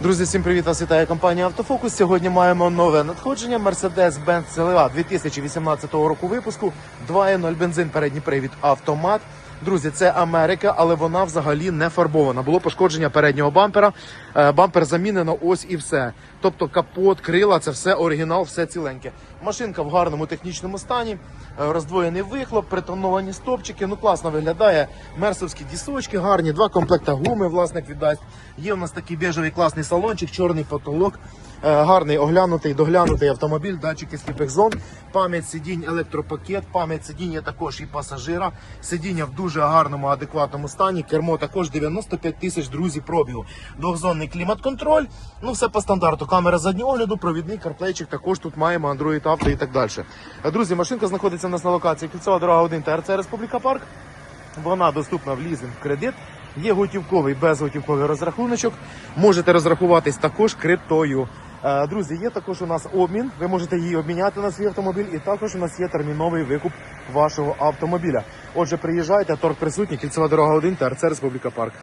Друзі, всім привіт! Вас вітає компанія Автофокус. Сьогодні маємо нове надходження Mercedes-Benz Celeva 2018 року випуску. 2.0 бензин, передній привід, автомат. Друзі, це Америка, але вона взагалі не фарбована. Було пошкодження переднього бампера. Е, Бампер замінено, ось і все. Тобто капот, крила, це все оригінал, все ціленьке. Машинка в гарному технічному стані, е, роздвоєний вихлоп, притоновані стопчики. Ну класно виглядає. Мерсовські дісочки гарні, два комплекта гуми власник віддасть. Є у нас такий біжевий класний салончик, чорний потолок. Е, Гарний оглянутий, доглянутий автомобіль, датчики сліпих зон, пам'ять сидінь, електропакет, пам'ять сидіння також і пасажира. Сидіння в дуже гарному, адекватному стані. Кермо також 95 тисяч друзі пробігу. Двохзонний клімат-контроль. Ну все по стандарту. Камера заднього огляду, провідний карплейчик. Також тут маємо Android Auto і так далі. Е, Друзі, машинка знаходиться у нас на локації Кільцева дорога 1 ТРЦ Республіка Парк. Вона доступна в лізинг кредит. Є готівковий, безготівковий розрахуночок. Можете розрахуватись також криптою. Е, Друзі, є також у нас обмін. Ви можете її обміняти на свій автомобіль, і також у нас є терміновий викуп вашого автомобіля. Отже, приїжджайте, торг присутній, кільцева дорога 1, ТРЦ Республіка Парк.